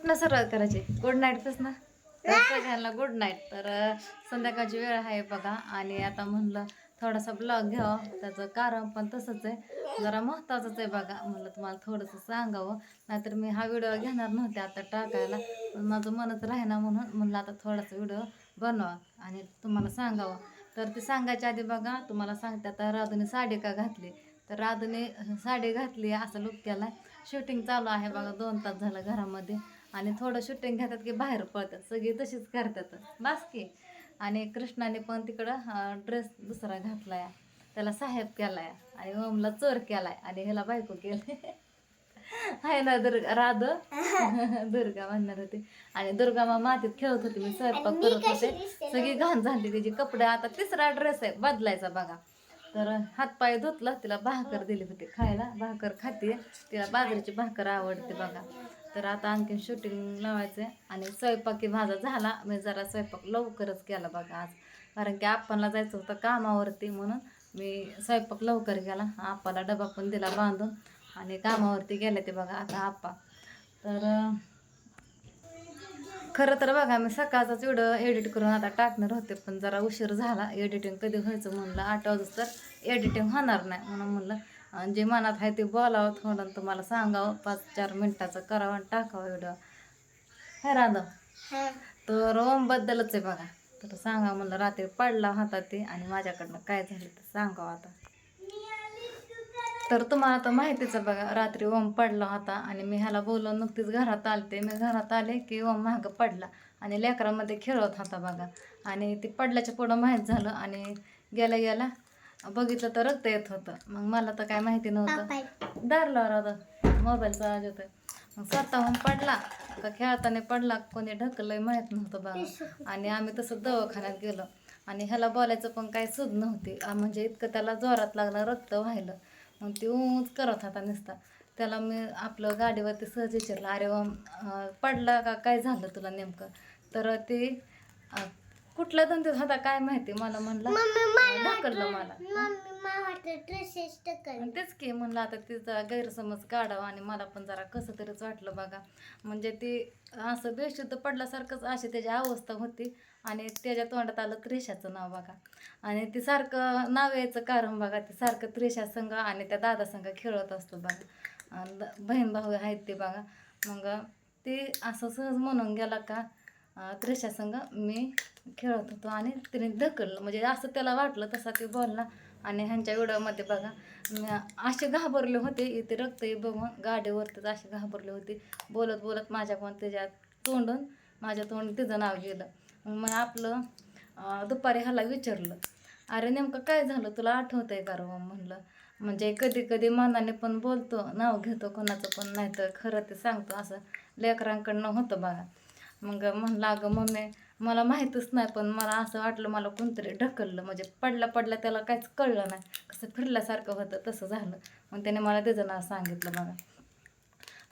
कुठनं सरळ करायची? गुड नाईटच ना? तर सगळ्यांना गुड नाईट तर संध्याकाळची वेळ आहे बघा. आणि आता म्हणलं थोडासा ब्लॉग घ्यावा. त्याचं कारण पण तसंच आहे. जरा महत्त्वाचंच आहे बघा. म्हणलं तुम्हाला थोडंसं सांगावं. नाहीतर मी हा व्हिडिओ घेणार नव्हते आता टाकायला. पण माझं मनच राहीना म्हणून म्हणलं आता थोडासा व्हिडिओ बनवा आणि तुम्हाला सांगावं. तर ते सांगायच्या आधी बघा तुम्हाला सांगते आता राधूने साडी का घातली? तर राधूने साडी घातली असं लुक केला शूटिंग चालू आहे बघा दोन तास झालं घरामध्ये. आणि थोडं शूटिंग घेतात की बाहेर पळतात. सगळी तशीच करतात. बास की. आणि कृष्णाने पण तिकडं ड्रेस दुसरा घातलाय. त्याला साहेब केलाय. आणि ओमला चोर केलाय. आणि ह्याला बायको केली. आहे ना दुर्गा राध? दुर्गा म्हणणार होती. आणि दुर्गा मा मातीत खेळत होती. मी स्वयंपाक करत होते. सगळी घाण झाली तिचे कपडे आता तिसरा ड्रेस आहे. बदलायचा बघा. तर हातपाय धुतलं. तिला भाकर दिली होती खायला. भाकर खाते तिला बाजरीची भाकर आवडते बघा. तर आता आणखीन शूटिंग लावायचं आणि स्वयंपाकी माझा झाला. मी जरा स्वयंपाक लवकरच केला बघा आज. कारण की आपणला जायचं होतं कामावरती म्हणून मी स्वयंपाक लवकर केला. आप्पाला डबा पण दिला बांधून आणि कामावरती गेले ते बघा आता आप्पा. तर खरं तर बघा मी सकाळचाच व्हिडिओ एडिट करून आता टाकणार होते पण जरा उशीर झाला. एडिटिंग कधी व्हायचं म्हणलं आठ वाजता तर एडिटिंग होणार नाही म्हणून म्हणलं अं, जे मनात आहे ते बोलावं थोडं आणि तुम्हाला सांगावं. पाच चार मिनटाचं करावं आणि टाकावं व्हिडिओ हे. राधा तर ओमबद्दलच आहे बघा. तर सांगा म्हणलं रात्री पडला होता ते आणि माझ्याकडनं काय झालं ते सांगावं आता. तर तुम्हाला आता माहितीच आहे बघा रात्री ओम पडला होता आणि मी ह्याला बोलवून नुकतीच घरात आलते. मी घरात आले की ओम मागं पडला आणि लेकरामध्ये खेळत होता बघा. आणि ती पडल्याच्या पुढं माहीत झालं आणि गेल्या गेला बघितलं तर रक्त येत होतं. मग मला तर काय माहिती नव्हतं. दारला राहतं मोबाईलचा आवाज होतोय मग स्वतःहून पडला. का खेळताना पडला. कोणी ढकललंय माहीत नव्हतं बघा आणि आम्ही तसं दवाखान्यात गेलो. आणि ह्याला बोलायचं पण काय सुद नव्हती. म्हणजे इतकं त्याला जोरात लागलं रक्त व्हायलं. मग ती ऊच करत होता नुसता. त्याला मी आपलं गाडीवरती सहज विचारलं अरे पडला का? काय झालं तुला नेमकं? तर ते कुठल्या धंद्यात होता काय माहिती मला म्हणलं. ढकललं मला. आणि तेच की म्हणलं आता तिचा गैरसमज काढावा आणि मला पण जरा कसं तरीच वाटलं बघा. म्हणजे ती असं बेशुद्ध पडल्यासारखंच अशी त्याची अवस्था होती आणि त्याच्या तोंडात आलं त्रिशाचं नाव बघा. आणि ती सारखं नाव यायचं कारण बघा ते सारखं त्रिशा संघ आणि त्या दादा संघ खेळत असतो बघा. आणि बहीण भाऊ आहेत ते बघा. मग ते असं सहज म्हणून गेला का अं, संघ मी खेळत होतो आणि तिने ढकललं. म्हणजे असं त्याला वाटलं तसा ते बोलला आणि ह्यांच्या व्हिडिओमध्ये बघा मी असे घाबरले होते इथे रक्त बघून गाडीवरतीच असे घाबरले होते. बोलत बोलत माझ्याकडून त्याच्या तोंडून माझ्या तोंड तिचं नाव गेलं. मग आपलं दुपारी ह्याला विचारलं अरे नेमकं काय झालं? तुला आठवत आहे का रे? म्हणलं. म्हणजे कधी कधी मनाने पण बोलतो नाव घेतो कोणाचं पण नाही तर खरं ते सांगतो असं लेकरांकडनं होतं बघा. मग म्हणलं अगं मम्मी मला माहीतच नाही पण मला असं वाटलं मला कोणतरी ढकललं. म्हणजे पडला पडला त्याला काहीच कळलं नाही. कसं फिरल्यासारखं होतं तसं झालं. मग त्याने मला त्याचं नाव सांगितलं बघा.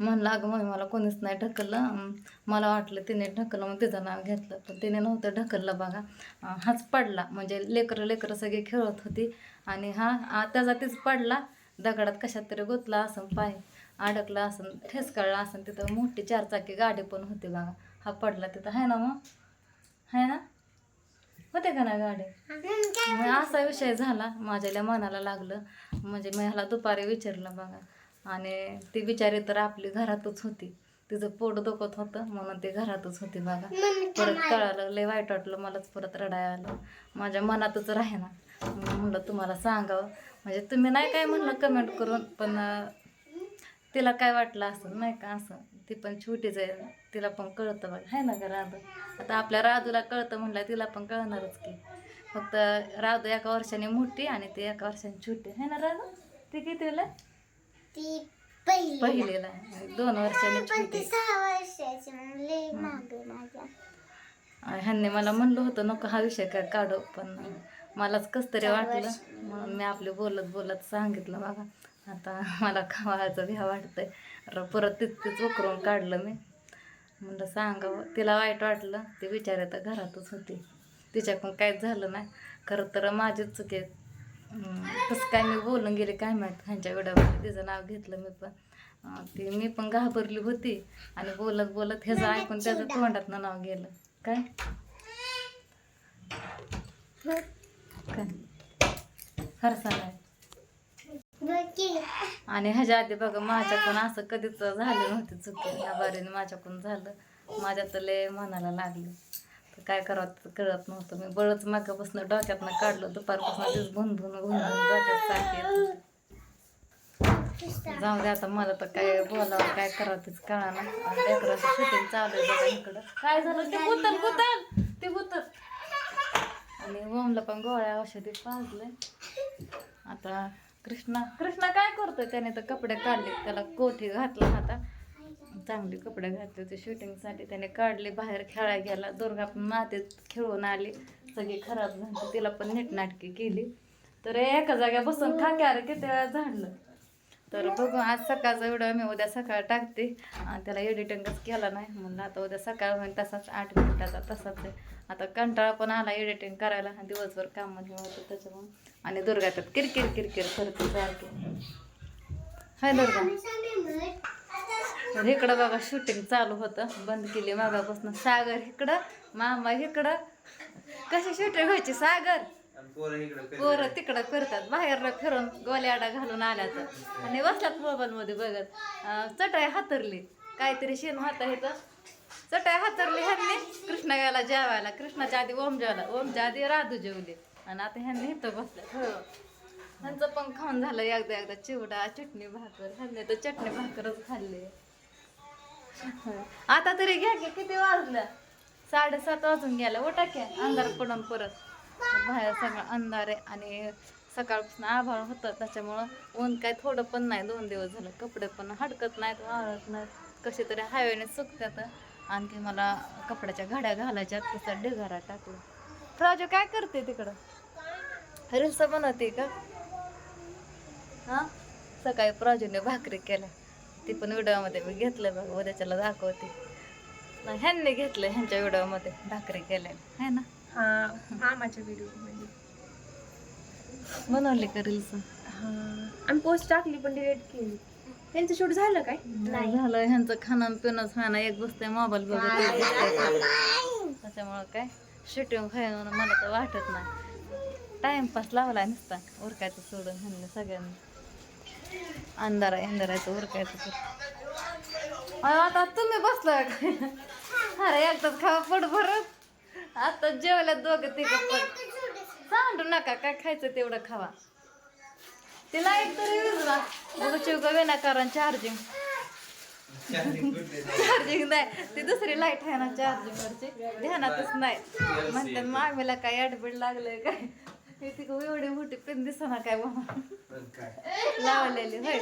म्हणलं अगं मम्मी मला कोणीच नाही ढकललं. मला वाटलं तिने ढकललं मग तिचं नाव घेतलं. पण तिने नव्हतं ढकललं बघा. हाच पडला. म्हणजे लेकरं लेकरं सगळी खेळत होती. आणि हा त्याचा तीच पडला. दगडात कशात तरी गुतला असं पाय अडकला असं ठेसकाळला असं तिथं मोठी चारचाकी गाडी पण होती बघा. हा पडला तिथं. आहे ना मग? आहे ना? होते का ना गाडी? मग असा विषय झाला. माझ्याला मनाला लागलं. म्हणजे मी ह्याला दुपारी विचारलं बघा. आणि ती बिचारी तर आपली घरातच होती. तिचं पोट दुखत होतं. म्हणून ती घरातच होती बघा. परत कळालं. लय वाईट वाटलं मलाच परत रडायला आलं. माझ्या मनातच राहे ना म्हणलं तुम्हाला सांगावं. म्हणजे तुम्ही नाही काय म्हणलं कमेंट करून. पण तिला काय वाटलं असं नाही का असं. ती पण छोटीच आहे. तिला पण कळतं बघा. आहे ना का राधू? आता आपल्या राधूला कळतं म्हणलं तिला पण कळणारच की. फक्त राधू एका वर्षाने मोठी आणि ती एका वर्षाने छोटी. आहे ना राधू? ती कितीला? ती पहिली पहिलीला. दोन वर्षाने छोटी. सहा वर्षाची ह्यांनी मला म्हणलं होतं नको हा विषय काय काढू? पण मलाच कस तरी वाटलं. म्हणून मी आपले बोलत बोलत सांगितलं बघा. आता मला खावायचं भ्या वाटतंय. परत तीच उकरून काढलं मी. म्हणलं सांगावं. तिला वाईट वाटलं. ती बिचारी तर घरातच होती. तिच्याकडून काहीच झालं नाही. खरं तर माझीच चुकी कसं काय मी बोलून गेले काय माहीत. ह्यांच्या वेळावर तिचं नाव घेतलं मी पण. ती मी पण घाबरली होती. आणि बोलत बोलत ह्याचं ऐकून त्याचं तोंडातनं नाव गेलं. काय? काय? फरसा नाही आणि ह्याच्या आधी बघा माझ्याकडून असं कधीच झालं नव्हतं चुकी ह्या बारीने माझ्याकडून झालं. माझ्या तर लय मनाला लागलं. तर काय करावं ते कळत नव्हतं. मी बळच मागापासून डोक्यातनं काढलं दुपारपासून तेच भुनभुन भुनभुन डोक्यात सारखे जाऊ दे आता मला तर काय बोलावं काय करावं तेच कळा ना लेकराचं शूटिंग चालू आहे बघा इकडं. काय झालं? ते गुतल गुतल ते गुतल आणि ओमला पण गोळ्या औषधी पाजले आता कृष्णा कृष्णा काय करतोय त्याने तर कपडे काढले त्याला कोठी घातला आता. चांगले कपडे घातले होते शूटिंगसाठी त्याने काढले बाहेर खेळायला गेला. दुर्गा पण मातीत खेळून आली. सगळी खराब झाली. तिला पण नीटनाटकी केली. तर एका जाग्या बसून खाक्या रे किती वेळा झाडलं. तर बघू आज सकाळचा व्हिडिओ मी उद्या सकाळ टाकते. आणि त्याला एडिटिंगच केला नाही. म्हणलं आता उद्या सकाळ होईल तसाच आठ मिनिटाचा तसाच आहे. आता कंटाळा पण आला एडिटिंग करायला. दिवसभर काम म्हणजे होतं त्याच्यामुळे. आणि दुर्गा तर किरकिर किरकिर करते सारखी. हाय दुर्गा. तर इकडं बघा शूटिंग चालू होतं. बंद केली मागापासून सागर इकडं मामा इकडं. कशी शूटिंग व्हायची सागर? पोरं तिकडं करतात. बाहेर फिरून गोल्याडा घालून आल्या तर आणि बसल्यात मोबाईल मध्ये बघत चटाई हातरली. काहीतरी शेण होता इथं. चटाई हातरली ह्यांनी. कृष्णा गेला जेवायला. कृष्णाच्या आधी ओम जेवला. ओमच्या आधी राधू जेवली. आणि आता ह्यांनी इथं बसल्या हो. ह्यांचं पण खाऊन झालं एकदा एकदा. चिवडा चटणी भाकर. ह्यांनी तर चटणी भाकरच खाल्ली. आता तरी घ्या की किती वाजलं? साडेसात वाजून गेल्या उठा की अंधार पडून परत. बाहेर सगळं अंधार आहे आणि सकाळपासून आभाळ होतं. त्याच्यामुळं ऊन काय थोडं पण नाही. दोन दिवस झालं कपडे पण हडकत नाहीत वाळत नाहीत. कसे तरी हायवेने सुकतात आणखी मला कपड्याच्या घड्या घालायच्या तसा ढिगारा टाकला राजू काय करते तिकडं? रिल्स बनवते का? हा? सकाळी प्राजूने भाकरी केल्या. ती पण व्हिडिओमध्ये मी घेतलं बघ उद्याच्याला दाखवते. ह्यांनी घेतलं ह्यांच्या व्हिडिओमध्ये भाकरी केल्या. है ना? हा मामाच्या व्हिडिओमध्ये बनवली का रील्स हा आम्ही पोस्ट टाकली पण डिलीट केली. त्यांचं शूट झालं काय? नाही. झालं ह्यांचं खाणं पिणंच ना एक बसते मोबाईल बघत. त्याच्यामुळं काय? शूटिंग खायला मला तर वाटत नाही. टाइमपास लावला नुसता उरकायचं सोडून ह्यांनी सगळ्यांनी. अंधार आहे अंधारायचं उरकायचं तर आता तुम्ही बसलाय काय अरे एकदाच खावा पोट भरत आता जेवल्या दोघं तिघं पण. सांडू नका काय खायचं तेवढं खावा. ते लाइट तरी विजला बघू विनाकारण चार्जिंग चार्जिंग नाही. ती दुसरी लाइट आहे ना चार्जिंग वरची. ध्यानातच नाही. म्हणतात मामीला काय ॲडमिट लागलंय काय? हे ती एवढी मोठी पेन दिसना काय बाबा? लावलेली होय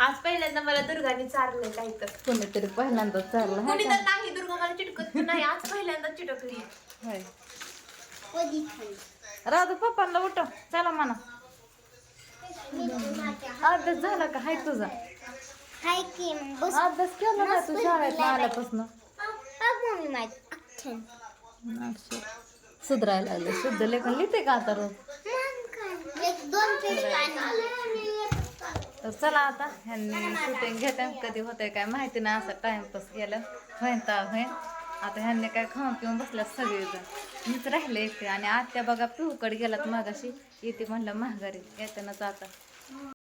आज पहिल्यांदा मला दुर्गाने चारलंय काही तर. कोणीतरी पहिल्यांदा चाललं हाय कोणी? तर नाही दुर्गा मला चिटकत नाही. आज पहिल्यांदा चिटकली. होय. राधू पप्पांना उठ चला म्हणा. अभ्यास झाला का? हाय तुझा. हाय की बस अभ्यास केला ना तू शाळेत आल्यापासून? मम्मी माझं. सुधरायला लागले. शुद्ध लेखन लिहिते का आता रोज? एक दोन पेज पाणी. तर चला आता ह्यांनी शूटिंग घेते. कधी होतंय काय माहिती नाही असं टाइमपास केलं. होईन होईन. आता ह्यांनी काय खाऊन पिऊन बसल्या सगळेजण. मीच राहिले एकटे आणि आत्या बघा पिऊकड गेलात मागाशी. येते म्हणलं महागारी येतानाच आता